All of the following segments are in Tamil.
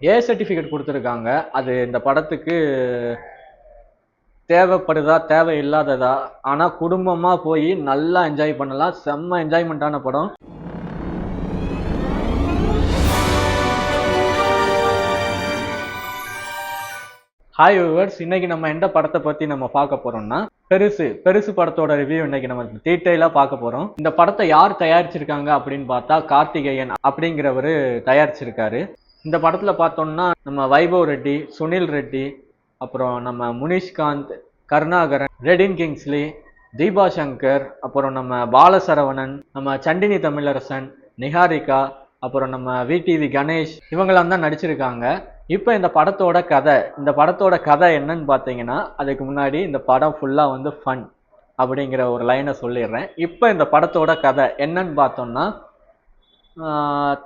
ஏ சர்டிஃபிகேட் கொடுத்துருக்காங்க. அது இந்த படத்துக்கு தேவைப்படுதா தேவை இல்லாததா ஆனால் குடும்பமாக போய் நல்லா என்ஜாய் பண்ணலாம். செம்ம என்ஜாய்மெண்ட்டான படம். ஹாய் வியூவர்ஸ் இன்னைக்கு நம்ம எந்த படத்தை பற்றி நம்ம பார்க்க போகிறோம்னா பெருசு பெருசு படத்தோட ரிவ்யூ இன்னைக்கு நம்ம டீட்டெயிலாக பார்க்க போகிறோம் இந்த படத்தை யார் தயாரிச்சிருக்காங்க அப்படின்னு பார்த்தா கார்த்திகேயன் அப்படிங்கிறவரு தயாரிச்சிருக்காரு. இந்த படத்தில் பார்த்தோம்னா நம்ம வைபவ் ரெட்டி சுனில் ரெட்டி அப்புறம் நம்ம முனிஷ்காந்த் கருணாகரன் ரெடின் கிங்ஸ்லி தீபா சங்கர் அப்புறம் நம்ம பாலசரவணன் நம்ம சண்டினி தமிழரசன் நிஹாரிகா அப்புறம் நம்ம விடிவி கணேஷ் இவங்கெல்லாம் தான் நடிச்சிருக்காங்க. இப்போ இந்த படத்தோட கதை இந்த படத்தோட கதை என்னன்னு பார்த்தீங்கன்னா அதுக்கு முன்னாடி இந்த படம் ஃபுல்லாக வந்து ஃபன் அப்படிங்கிற ஒரு லைனை சொல்லிடுறேன். இப்போ இந்த படத்தோட கதை என்னன்னு பார்த்தோம்னா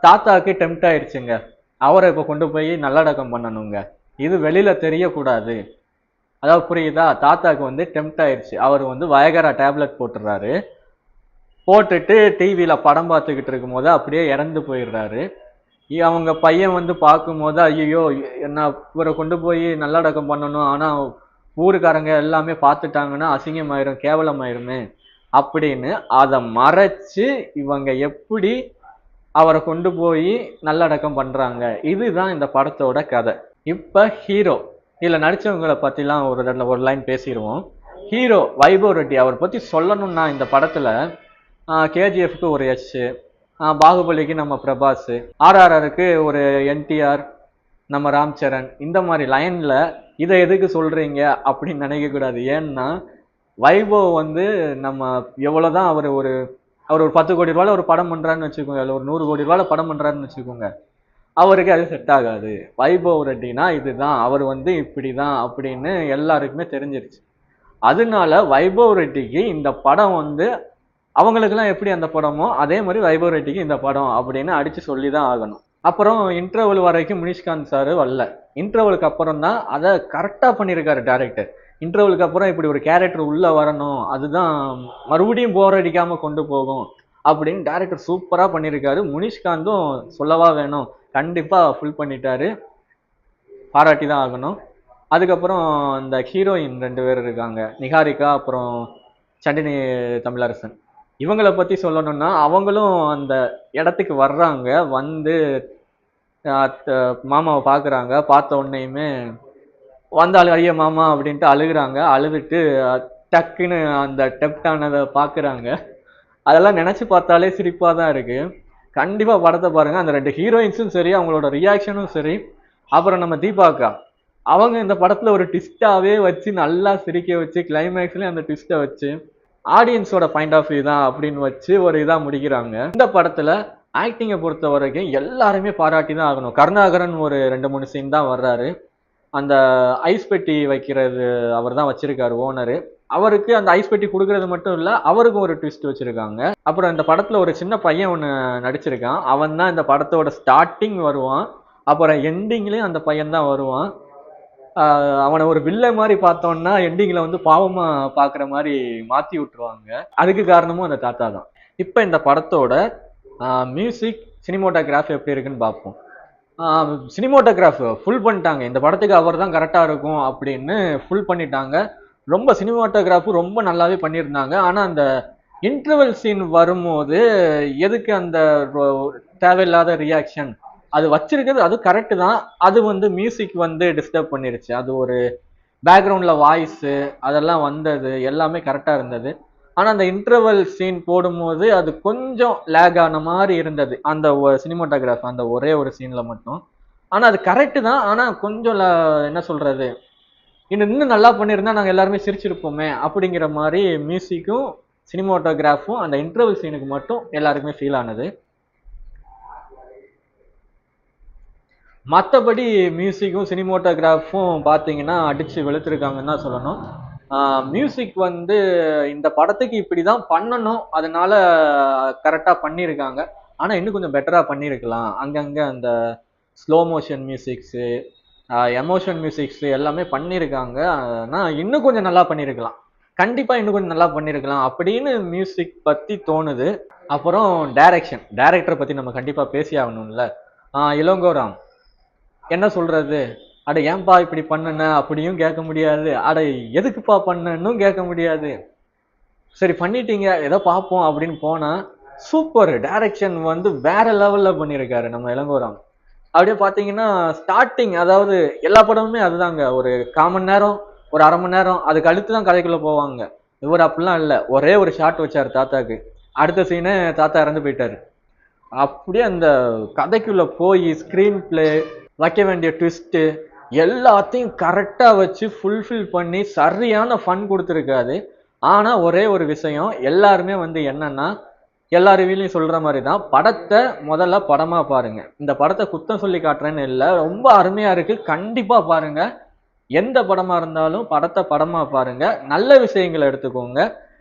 தாத்தாவுக்கு டெம்ட் ஆயிடுச்சுங்க. அவரை இப்போ கொண்டு போய் நல்லடக்கம் பண்ணணுங்க. இது வெளியில் தெரியக்கூடாது. அதாவது புரியுதா? தாத்தாக்கு வந்து டெம்ட் ஆயிடுச்சு அவர் வந்து வயகரா டேப்லெட் போட்டுடுறாரு போட்டுட்டு டிவியில் படம் பார்த்துக்கிட்டு இருக்கும்போது அப்படியே இறந்து போயிடுறாரு. அவங்க பையன் வந்து பார்க்கும்போது ஐயோ என்ன இவரை கொண்டு போய் நல்லடக்கம் பண்ணணும். ஆனால் ஊருக்காரங்க எல்லாமே பார்த்துட்டாங்கன்னா அசிங்கமாயிரும் கேவலமாயிருமே அப்படின்னு அதை மறைச்சு இவங்க எப்படி அவரை கொண்டு போய் நல்லடக்கம் பண்ணுறாங்க இதுதான் இந்த படத்தோட கதை. இப்போ ஹீரோ இதில் நடித்தவங்களை பற்றிலாம் ஒரு ரெண்டு ஒரு லைன் பேசிடுவோம். ஹீரோ வைபவ் ரெட்டி அவரை பற்றி சொல்லணும்னா இந்த படத்தில் கேஜிஎஃப்க்கு ஒரு எஸ் பாகுபலிக்கு நம்ம பிரபாஸ் ஆர்ஆர்ஆருக்கு ஒரு என்டிஆர் நம்ம ராம் சரண் இந்த மாதிரி லைனில் இதை எதுக்கு சொல்கிறீங்க அப்படின்னு நினைக்கக்கூடாது. ஏன்னா வைபவ் வந்து நம்ம எவ்வளோ தான் அவர் ஒரு அவர் ஒரு பத்து கோடி ரூபாயில் ஒரு படம் பண்ணுறான்னு வச்சுக்கோங்க. இல்லை ஒரு நூறு கோடி ரூபாயில் படம் பண்ணுறாருன்னு வச்சுக்கோங்க. அவருக்கு அது செட் ஆகாது. வைபவ் ரெட்டினா இதுதான். அவர் வந்து இப்படி தான் அப்படின்னு எல்லாருக்குமே தெரிஞ்சிருச்சு. அதனால வைபவ் ரெட்டிக்கு இந்த படம் வந்து அவங்களுக்கெல்லாம் எப்படி அந்த படமோ அதே மாதிரி வைபவ் ரெட்டிக்கு இந்த படம் அப்படின்னு அடித்து சொல்லி தான் ஆகணும். அப்புறம் இன்டர்வல் வரைக்கும் முனிஷ்காந்த் சார் வரல. இன்டர்வலுக்கு அப்புறம் தான் அதை கரெக்டாக பண்ணியிருக்காரு டேரக்டர் இன்டர்வலுக்கு அப்புறம் இப்படி ஒரு கேரக்டர் உள்ளே வரணும் அதுதான் மறுபடியும் போர் அடிக்காமல் கொண்டு போகும் அப்படின்னு டேரக்டர் சூப்பராக பண்ணியிருக்காரு. முனிஷ்காந்தும் சொல்லவா வேணும் கண்டிப்பாக ஃபுல் பண்ணிட்டாரு. பாராட்டி தான் ஆகணும். அதுக்கப்புறம் இந்த ஹீரோயின் ரெண்டு பேர் இருக்காங்க நிகாரிகா அப்புறம் சண்டினி தமிழரசன். இவங்களை பற்றி சொல்லணும்னா அவங்களும் அந்த இடத்துக்கு வர்றாங்க வந்து மாமாவை பார்க்குறாங்க. பார்த்த உடனேயுமே வந்தாலும் ஐயோ மாமா அப்படின்ட்டு அழுகுறாங்க. அழுதுட்டு டக்குன்னு அந்த டெப்டானதை பார்க்குறாங்க அதெல்லாம் நினச்சி பார்த்தாலே சிரிப்பாக தான் இருக்குது கண்டிப்பாக படத்தை பாருங்கள் அந்த ரெண்டு ஹீரோயின்ஸும் சரி அவங்களோட ரியாக்ஷனும் சரி. அப்புறம் நம்ம தீபாக்கா. அவங்க இந்த படத்தில் ஒரு ட்விஸ்ட்டாகவே வச்சு நல்லா சிரிக்க வச்சு கிளைமேக்ஸ்லேயும் அந்த ட்விஸ்ட்டை வச்சு ஆடியன்ஸோட பாயிண்ட் ஆஃப் வியூ தான் அப்படின்னு வச்சு ஒரு இதாக முடிக்கிறாங்க. இந்த படத்தில் ஆக்டிங்கை பொறுத்த வரைக்கும் எல்லாருமே பாராட்டி தான் ஆகணும். கருணாகரன் ஒரு ரெண்டு மூணு சீன் தான் வர்றாரு. அந்த ஐஸ் பெட்டி வைக்கிறது அவர் தான் வச்சிருக்காரு ஓனரு. அவருக்கு அந்த ஐஸ் பெட்டி கொடுக்கறது மட்டும் இல்லை அவருக்கும் ஒரு ட்விஸ்ட் வச்சிருக்காங்க. அப்புறம் இந்த படத்தில் ஒரு சின்ன பையன் ஒன்று நடிச்சிருக்கான். அவன் தான் இந்த படத்தோட ஸ்டார்டிங் வருவான். அப்புறம் எண்டிங்லேயும் அந்த பையன் தான் வருவான் அவனை ஒரு வில்ல மாதிரி பார்த்தோம்னா எண்டிங்கில் வந்து பாவமாக பார்க்குற மாதிரி மாற்றி விட்டுருவாங்க. அதுக்கு காரணமும் அந்த தாத்தா தான். இப்போ இந்த படத்தோட மியூசிக் சினிமோட்டோகிராஃபி எப்படி இருக்குன்னு பார்ப்போம். சினிமோட்டோகிராஃப் ஃபுல் பண்ணிட்டாங்க. இந்த படத்துக்கு அவர் தான் கரெக்டாக இருக்கும் அப்படின்னு ஃபுல் பண்ணிட்டாங்க. ரொம்ப சினிமோட்டோகிராஃபும் ரொம்ப நல்லாவே பண்ணியிருந்தாங்க. ஆனால் அந்த இன்டர்வல் சீன் வரும்போது எதுக்கு அந்த தேவையில்லாத ரியாக்ஷன் அது வச்சிருக்கிறது அது கரெக்டு தான். அது வந்து மியூசிக் வந்து டிஸ்டர்ப் பண்ணிருச்சு. அது ஒரு பேக்ரவுண்டில் வாய்ஸு அதெல்லாம் வந்தது எல்லாமே கரெக்டாக இருந்தது. ஆனால் அந்த இன்டர்வல் சீன் போடும்போது அது கொஞ்சம் லேக் ஆன மாதிரி இருந்தது. அந்த சினிமாட்டோகிராஃப் அந்த ஒரே ஒரு சீனில் மட்டும். ஆனால் அது கரெக்டு தான். ஆனால் கொஞ்சம் என்ன சொல்கிறது இன்னும் இன்னும் நல்லா பண்ணியிருந்தா நாங்கள் எல்லாருமே சிரிச்சிருப்போமே அப்படிங்கிற மாதிரி மியூசிக்கும் சினிமாட்டோகிராஃபும் அந்த இன்டர்வல் சீனுக்கு மட்டும் எல்லாருக்குமே ஃபீல் ஆனது. மற்றபடி மியூசிக்கும் சினிமோட்டோகிராஃபும் பார்த்தீங்கன்னா அடித்து வெளுத்துருக்காங்கன்னு தான் சொல்லணும். மியூசிக் வந்து இந்த படத்துக்கு இப்படி தான் பண்ணணும். அதனால கரெக்டாக பண்ணியிருக்காங்க. ஆனால் இன்னும் கொஞ்சம் பெட்டராக பண்ணியிருக்கலாம். அங்கங்கே அந்த slow motion musics emotion musics எல்லாமே பண்ணியிருக்காங்க. ஆனால் இன்னும் கொஞ்சம் நல்லா பண்ணியிருக்கலாம். கண்டிப்பாக இன்னும் கொஞ்சம் நல்லா பண்ணியிருக்கலாம் அப்படின்னு மியூசிக் பற்றி தோணுது. அப்புறம் டைரக்ஷன் டைரக்டரை பற்றி நம்ம கண்டிப்பாக பேசி ஆகணும்ல இளங்கோராம் என்ன சொல்கிறது அட ஏன்பா இப்படி பண்ணன? அப்படியும் கேட்க முடியாது. அட எதுக்குப்பா பண்ணனும்? கேட்க முடியாது. சரி பண்ணிட்டீங்க. ஏதோ பார்ப்போம் அப்படின்னு போனா சூப்பர் டைரக்ஷன் வந்து வேற லெவல்ல பண்ணியிருக்காரு நம்ம இளங்கோராம். அப்படியே பார்த்தீங்கன்னா ஸ்டார்டிங் அதாவது எல்லா படமுமே அதுதாங்க. ஒரு கால் மணி நேரம் ஒரு அரை மணி நேரம் அதுக்கு அடுத்து தான் கதைக்குள்ள போவாங்க. இவர் அப்படிலாம் இல்லை. ஒரே ஒரு ஷாட் வச்சார் தாத்தாக்கு. அடுத்த சீனு தாத்தா இறந்து போயிட்டாரு. அப்படியே அந்த கதைக்குள்ள போய் ஸ்க்ரீன் பிளே வைக்க வேண்டிய ட்விஸ்ட்டு எல்லாத்தையும் கரெக்டாக வச்சு ஃபுல்ஃபில் பண்ணி சரியான ஃபன் கொடுத்துருக்காது ஆனால் ஒரே ஒரு விஷயம் எல்லாருமே வந்து என்னன்னா எல்லா ரிவியூலையும் சொல்கிற மாதிரி தான் படத்தை முதல்ல படமாக பாருங்கள் இந்த படத்தை குத்தம் சொல்லி காட்டுறேன்னு இல்லை ரொம்ப அருமையாக இருக்குது கண்டிப்பாக பாருங்கள் எந்த படமாக இருந்தாலும் படத்தை படமாக பாருங்கள் நல்ல விஷயங்களை எடுத்துக்கோங்க.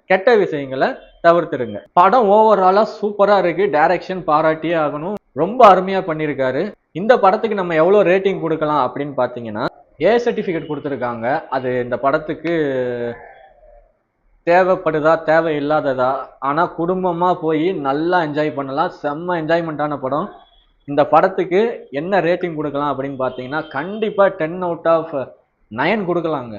கெட்ட விஷயங்களை தவிர்த்துருங்க. படம் ஓவராலாக சூப்பராக இருக்குது டைரக்ஷன் பாராட்டியே ஆகணும். ரொம்ப அருமையாக பண்ணியிருக்காரு இந்த படத்துக்கு நம்ம எவ்வளோ ரேட்டிங் கொடுக்கலாம் அப்படின்னு பார்த்தீங்கன்னா ஏ சர்டிஃபிகேட் கொடுத்துருக்காங்க. அது இந்த படத்துக்கு தேவைப்படுதா தேவை இல்லாததா ஆனால் குடும்பமாக போய் நல்லா என்ஜாய் பண்ணலாம். செம்ம என்ஜாய்மெண்ட்டான படம். இந்த படத்துக்கு என்ன ரேட்டிங் கொடுக்கலாம் அப்படின்னு பார்த்தீங்கன்னா கண்டிப்பாக டென் அவுட் ஆஃப் நயன் கொடுக்கலாங்க.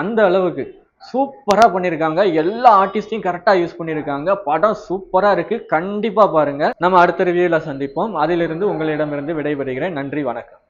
அந்த அளவுக்கு. சூப்பரா பண்ணியிருக்காங்க எல்லா ஆர்டிஸ்டையும் கரெக்டா யூஸ் பண்ணியிருக்காங்க படம் சூப்பரா இருக்கு. கண்டிப்பா பாருங்க. நம்ம அடுத்த ரிவியூவில் சந்திப்போம். அதிலிருந்து உங்களிடமிருந்து விடைபெறுகிறேன். நன்றி வணக்கம்.